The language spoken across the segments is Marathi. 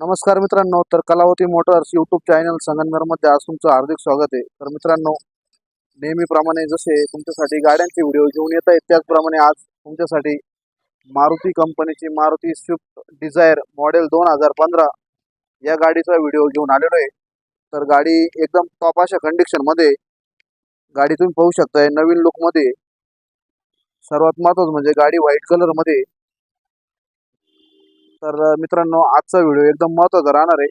नमस्कार मित्रांनो तर कलावती मोटर्स यूट्यूब चॅनल संगमनेरमध्ये आज तुमचं हार्दिक स्वागत आहे. तर मित्रांनो नेहमीप्रमाणे जसे तुमच्यासाठी गाड्यांचे व्हिडिओ घेऊन येत आहेत त्याचप्रमाणे आज तुमच्यासाठी मारुती कंपनीची मारुती स्विफ्ट डिझायर मॉडेल दोन हजार पंधरा या गाडीचा व्हिडिओ घेऊन आलेलो आहे. तर गाडी एकदम टॉप अशा कंडिशनमध्ये गाडी तुम्ही पाहू शकताय. नवीन लुकमध्ये सर्वात महत्त्वाचं म्हणजे गाडी व्हाईट कलरमध्ये तर मित्रांनो आजचा व्हिडिओ एकदम महत्त्वाचा राहणार आहे.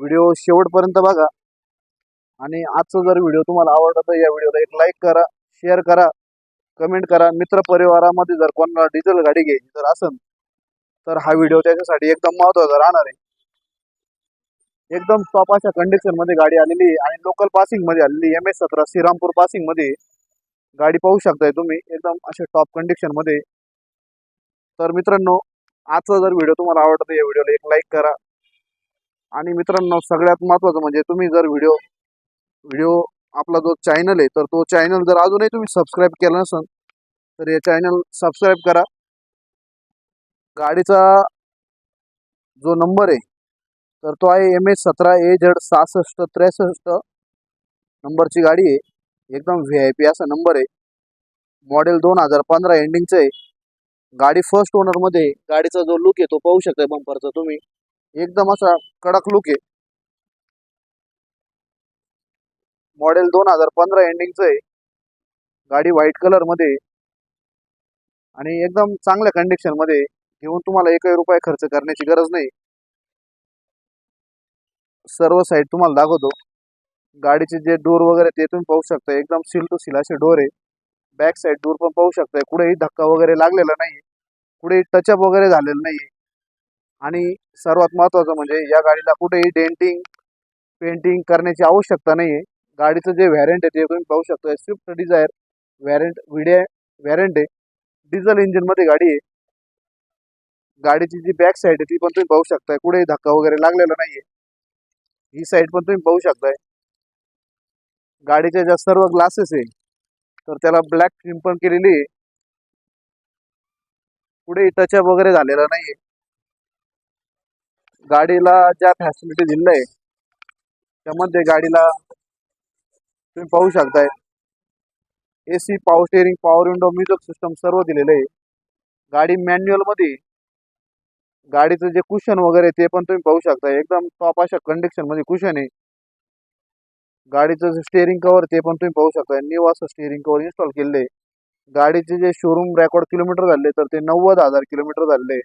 व्हिडिओ शेवटपर्यंत बघा. आणि आजचा जर व्हिडिओ तुम्हाला आवडला तर या व्हिडिओला एक लाईक करा शेअर करा कमेंट करा. मित्र परिवारामध्ये जर कोणाला डिझेल गाडी घ्यायची जर असेल तर हा व्हिडिओ त्याच्यासाठी एकदम महत्त्वाचा राहणार आहे. एकदम टॉप अशा कंडिशनमध्ये गाडी आलेली आहे आणि लोकल पासिंगमध्ये आलेली एम एस सतरा श्रीरामपूर पासिंगमध्ये गाडी पाहू शकताय तुम्ही. एकदम अशा टॉप कंडिशनमध्ये तर मित्रांनो आजचा जर व्हिडिओ तुम्हाला आवडतो या व्हिडिओला एक लाईक करा. आणि मित्रांनो सगळ्यात महत्त्वाचं म्हणजे तुम्ही जर व्हिडिओ व्हिडिओ आपला जो चॅनल आहे तर तो चॅनल जर अजूनही तुम्ही सबस्क्राईब केला नसेल तर हे चॅनल सबस्क्राईब करा. गाडीचा जो नंबर आहे तर तो आहे एम एच सतरा ए झेड सहासष्ट त्रेसष्ट नंबरची गाडी आहे. एकदम व्ही आय पी असा नंबर आहे. मॉडेल दोन हजार पंधरा एंडिंगचं आहे. गाडी फर्स्ट ओनरमध्ये गाडीचा जो लुक आहे तो पाहू शकता बंपरचा तुम्ही. एकदम असा कडक लुक आहे. मॉडेल दोन हजार पंधरा एंडिंगचं आहे. गाडी व्हाईट कलरमध्ये आणि एकदम चांगल्या कंडिशनमध्ये घेऊन तुम्हाला एकही रुपये खर्च करण्याची गरज नाही. सर्व साईड तुम्हाला दाखवतो. गाडीचे जे डोर वगैरे ते तुम्ही पाहू शकता. एकदम सील टू सील असे डोर आहे. बॅक साईड दूर पण पाहू शकताय. कुठेही धक्का वगैरे लागलेला नाही कुठेही टचअप वगैरे झालेलं नाही आणि सर्वात महत्वाचं म्हणजे या गाडीला कुठेही डेंटिंग पेंटिंग करण्याची आवश्यकता नाही आहे गाडीचं जे व्हॅरेंट आहे ते तुम्ही पाहू शकता स्विफ्ट डिझायर व्हॅरंट विडिया व्हॅरंट आहे. डिझेल इंजिनमध्ये गाडी आहे. गाडीची जी बॅक साईड आहे ती पण तुम्ही पाहू शकताय. कुठेही धक्का वगैरे लागलेला नाही ही साईड पण तुम्ही पाहू शकताय. गाडीच्या ज्या सर्व ग्लासेस आहे तर त्याला ब्लॅक फिल्म पण केलेली आहे. पुढे टचअप वगैरे झालेला नाहीये. गाडीला ज्या फॅसिलिटी दिल्या आहे त्यामध्ये गाडीला तुम्ही पाहू शकताय. A C power steering power window music system सर्व दिलेलं आहे. गाडी मॅन्युअलमध्ये गाडीचं जे कुशन वगैरे ते पण तुम्ही पाहू शकताय. एकदम टॉप अशा कंडिशनमध्ये कुशन आहे. गाडीचं जे स्टेअरिंग कवर ते पण तुम्ही पाहू शकता. न्यू असं स्टेअरिंग कवर इन्स्टॉल केलेलं आहे. गाडीचे जे शोरूम रेकॉर्ड किलोमीटर झाले तर ते नव्वद हजार किलोमीटर झाले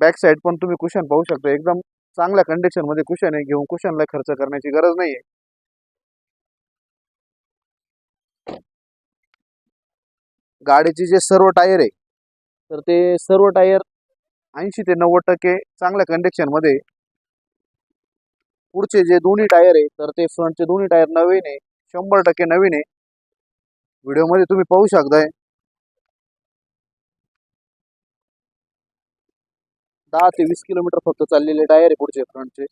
बॅक साईड पण तुम्ही कुशन पाहू शकता. एकदम चांगल्या कंडिशनमध्ये कुशन आहे. घेऊन कुशनला खर्च करण्याची गरज नाहीये गाडीचे जे सर्व टायर आहे तर ते सर्व टायर ऐंशी ते नव्वद टक्के चांगल्या कंडिशनमध्ये पुढचे जे दोन्ही टायर आहे तर ते फ्रंटचे दोन्ही टायर नवीन आहे शंभर टक्के नवीन आहे. व्हिडिओमध्ये तुम्ही पाहू शकताय. दहा ते वीस किलोमीटर फक्त चाललेले टायर आहे पुढचे फ्रंटचे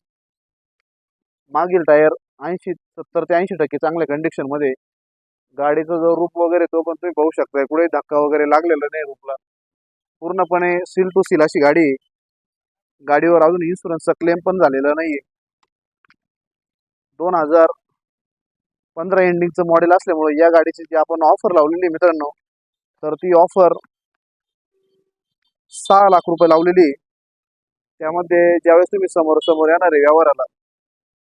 मागील टायर ऐंशी सत्तर ते ऐंशी टक्के चांगल्या कंडिशनमध्ये गाडीचा जो रूप वगैरे तो पण तुम्ही पाहू शकताय. कुठे धक्का वगैरे लागलेला नाही रूपला. पूर्णपणे सील टू सील अशी गाडी आहे. गाडीवर अजून इन्शुरन्सचा क्लेम पण झालेला नाहीये. दोन हजार पंधरा एंडिंगचं मॉडेल असल्यामुळे या गाडीची जी आपण ऑफर लावलेली आहे मित्रांनो तर ती ऑफर सहा लाख रुपये लावलेली त्यामध्ये ज्यावेळेस तुम्ही समोर समोर येणार आहे व्यवहाराला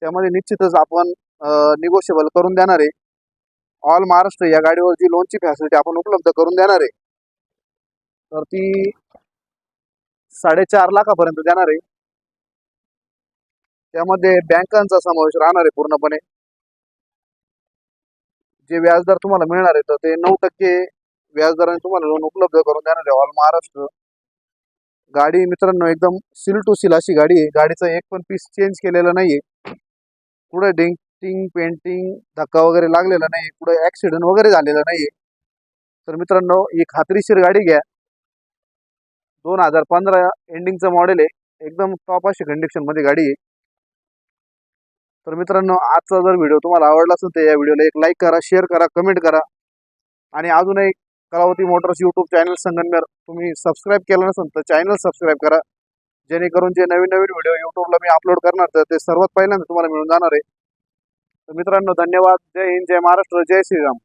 त्यामध्ये निश्चितच आपण निगोशिएबल करून देणार आहे. ऑल महाराष्ट्र या गाडीवर जी लोनची फॅसिलिटी आपण उपलब्ध करून देणार आहे तर ती साडेचार लाखापर्यंत देणार आहे. त्यामध्ये बँकांचा समावेश राहणार आहे पूर्णपणे. जे व्याजदर तुम्हाला मिळणार आहे तर ते नऊ टक्के व्याजदराने तुम्हाला लोन उपलब्ध करून देणार आहे. ऑल महाराष्ट्र. गाडी मित्रांनो एकदम सील टू सील अशी गाडी आहे. गाडीचा एक पण पीस चेंज केलेला नाहीये. कुठं डेंटिंग पेंटिंग धक्का वगैरे लागलेला नाही कुठं ऍक्सिडेंट वगैरे झालेला नाहीये. तर मित्रांनो ही खात्रीशीर गाडी घ्या. दोन हजार पंधरा एंडिंगचं मॉडेल आहे. एकदम टॉप अशी कंडिशनमध्ये गाडी आहे. तर मित्रांनो आजचा जर व्हिडिओ तुम्हाला आवडला असेल तर या व्हिडिओला एक लाईक करा शेअर करा कमेंट करा. आणि अजूनही Kalavati motors YouTube channel Sangamner तुम्ही सबस्क्राईब केलं नसेल तर चॅनल सबस्क्राईब करा. जेणेकरून जे नवीन नवीन व्हिडिओ यूट्यूबला मी अपलोड करणार तर ते सर्वात पहिल्यांदा तुम्हाला मिळून जाणार आहे. तर मित्रांनो धन्यवाद. जय हिंद जय महाराष्ट्र जय श्रीराम.